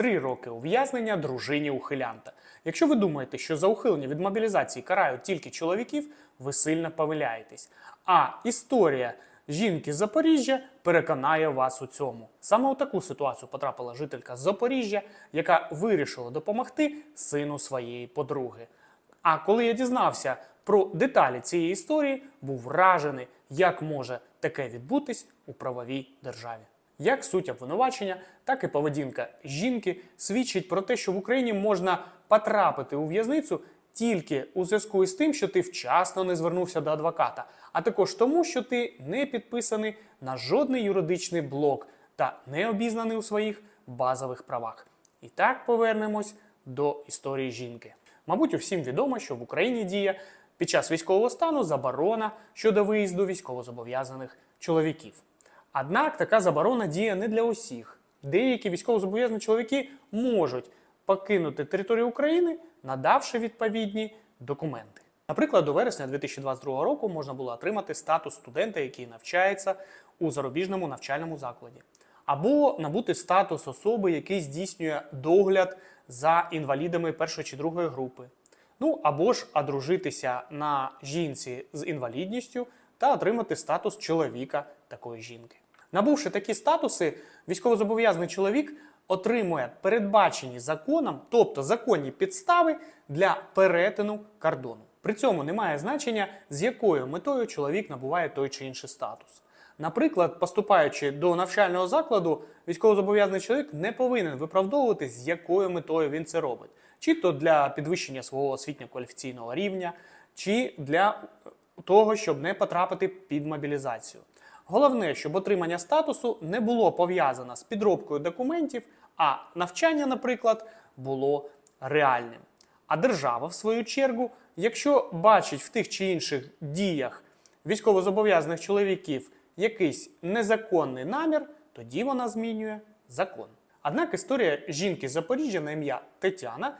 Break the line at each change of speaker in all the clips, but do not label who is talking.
Три роки ув'язнення дружині ухилянта. Якщо ви думаєте, що за ухилення від мобілізації карають тільки чоловіків, ви сильно помиляєтесь. А історія жінки з Запоріжжя переконає вас у цьому. Саме у таку ситуацію потрапила жителька з Запоріжжя, яка вирішила допомогти сину своєї подруги. А коли я дізнався про деталі цієї історії, був вражений, як може таке відбутись у правовій державі. Як суть обвинувачення, так і поведінка жінки свідчить про те, що в Україні можна потрапити у в'язницю тільки у зв'язку із тим, що ти вчасно не звернувся до адвоката, а також тому, що ти не підписаний на жодний юридичний блок та не обізнаний у своїх базових правах. І так повернемось до історії жінки. Мабуть, усім відомо, що в Україні діє під час військового стану заборона щодо виїзду військовозобов'язаних чоловіків. Однак така заборона діє не для усіх. Деякі військовозобов'язані чоловіки можуть покинути територію України, надавши відповідні документи. Наприклад, до вересня 2022 року можна було отримати статус студента, який навчається у зарубіжному навчальному закладі, або набути статус особи, який здійснює догляд за інвалідами першої чи другої групи. Ну або ж одружитися на жінці з інвалідністю та отримати статус чоловіка такої жінки. Набувши такі статуси, військовозобов'язаний чоловік отримує передбачені законом, тобто законні підстави для перетину кордону. При цьому немає значення, з якою метою чоловік набуває той чи інший статус. Наприклад, поступаючи до навчального закладу, військовозобов'язаний чоловік не повинен виправдовувати, з якою метою він це робить, чи то для підвищення свого освітньо-кваліфіційного рівня, чи для того, щоб не потрапити під мобілізацію. Головне, щоб отримання статусу не було пов'язано з підробкою документів, а навчання, наприклад, було реальним. А держава, в свою чергу, якщо бачить в тих чи інших діях військовозобов'язаних чоловіків якийсь незаконний намір, тоді вона змінює закон. Однак історія жінки Запоріжжя на ім'я Тетяна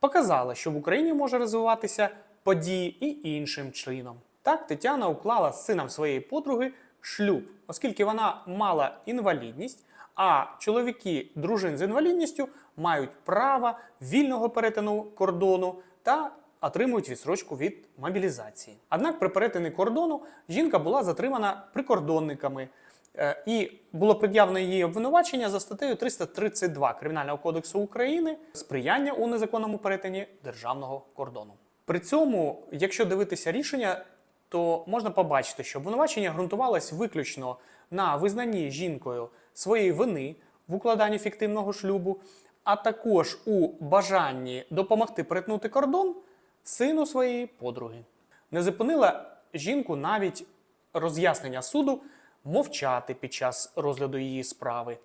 показала, що в Україні може розвиватися події і іншим чином. Так, Тетяна уклала з сином своєї подруги шлюб, оскільки вона мала інвалідність, а чоловіки дружин з інвалідністю мають право вільного перетину кордону та отримують відсрочку від мобілізації. Однак при перетині кордону жінка була затримана прикордонниками. Е, І було пред'явлено її обвинувачення за статтею 332 Кримінального кодексу України сприяння у незаконному перетині державного кордону. При цьому, якщо дивитися рішення, то можна побачити, що обвинувачення ґрунтувалось виключно на визнанні жінкою своєї вини в укладанні фіктивного шлюбу, а також у бажанні допомогти перетнути кордон сину своєї подруги. Не зупинила жінку навіть роз'яснення суду мовчати під час розгляду її справи.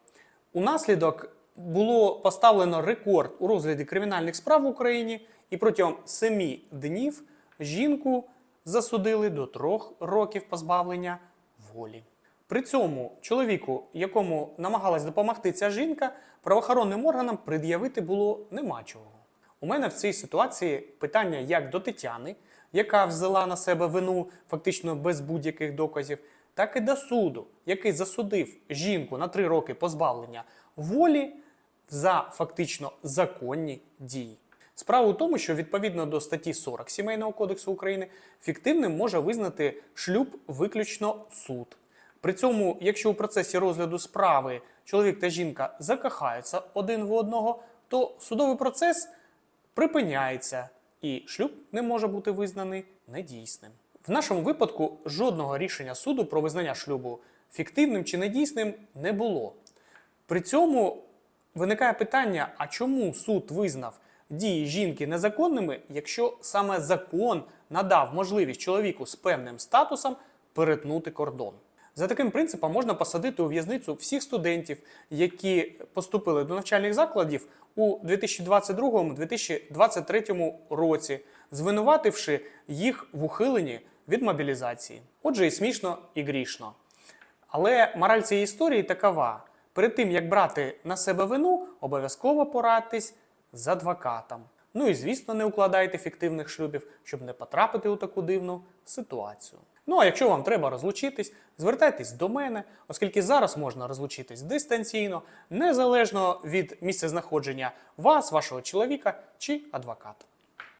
Унаслідок було поставлено рекорд у розгляді кримінальних справ в Україні, і протягом семи днів жінку засудили до трьох років позбавлення волі. При цьому чоловіку, якому намагалась допомогти ця жінка, правоохоронним органам пред'явити було нема чого. У мене в цій ситуації питання як до Тетяни, яка взяла на себе вину фактично без будь-яких доказів, так і до суду, який засудив жінку на три роки позбавлення волі за фактично законні дії. Справа у тому, що відповідно до статті 40 Сімейного кодексу України фіктивним може визнати шлюб виключно суд. При цьому, якщо у процесі розгляду справи чоловік та жінка закохаються один в одного, то судовий процес припиняється і шлюб не може бути визнаний недійсним. В нашому випадку жодного рішення суду про визнання шлюбу фіктивним чи недійсним не було. При цьому виникає питання: а чому суд визнав дії жінки незаконними, якщо саме закон надав можливість чоловіку з певним статусом перетнути кордон? За таким принципом можна посадити у в'язницю всіх студентів, які поступили до навчальних закладів у 2022-2023 році, звинувативши їх в ухиленні від мобілізації. Отже, і смішно, і грішно. Але мораль цієї історії такова: перед тим як брати на себе вину, обов'язково порадьтесь з адвокатом. Ну і звісно, не укладайте фіктивних шлюбів, щоб не потрапити у таку дивну ситуацію. Ну а якщо вам треба розлучитись, звертайтесь до мене, оскільки зараз можна розлучитись дистанційно, незалежно від місця знаходження вас, вашого чоловіка чи адвоката.